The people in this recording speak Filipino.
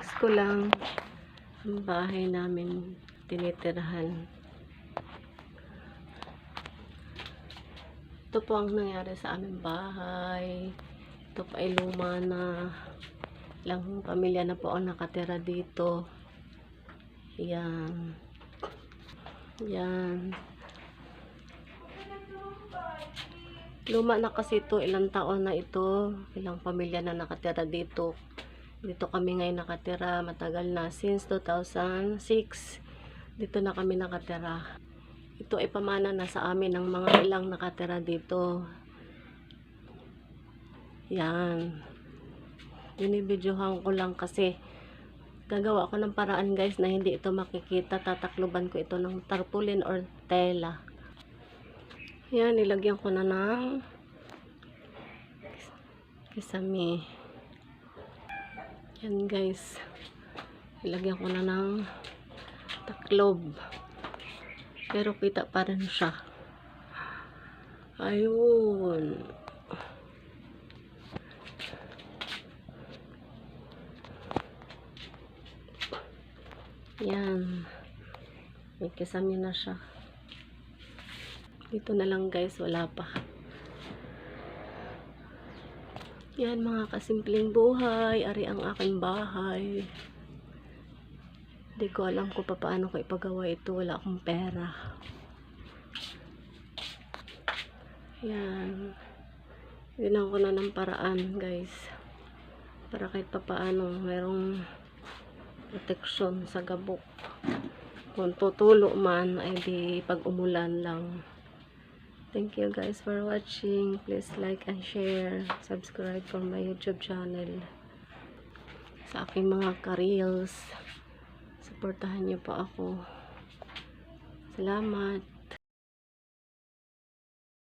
flex ko lang ang bahay namin tinitirahan. Ito po ang nangyari sa aming bahay. Ito pa ay luma na. Ilang pamilya na po ang nakatira dito. Yan. Yan. Luma na kasi ito. Ilang taon na ito. Ilang pamilya na nakatira dito. Dito kami ngayon nakatira. Matagal na. Since 2006. Dito na kami nakatira. Ito ay pamana na sa amin ng mga ilang nakatira dito. Yan. Binibidyohan ko lang kasi gagawa ko ng paraan guys na hindi ito makikita. Tatakluban ko ito ng tarpaulin or tela. Yan, nilagyan ko na ng kisame. Yan guys. Nilagyan ko na ng taklob. Pero kita pa rin siya. Ayun. Yan. May kisame na siya. Dito na lang guys, wala pa. Yan mga kasimpleng buhay. Ari ang aking bahay. Hindi ko alam kung paano ko ipagawa ito. Wala akong pera. Yan. Ginan ko na ng paraan guys. Para kahit papaano merong protection sa gabok. Kung tutulo man ay di pag umulan lang. Thank you guys for watching. Please like and share. Subscribe for my YouTube channel. Sa aking mga ka-reels. Supportahan niyo po ako. Salamat.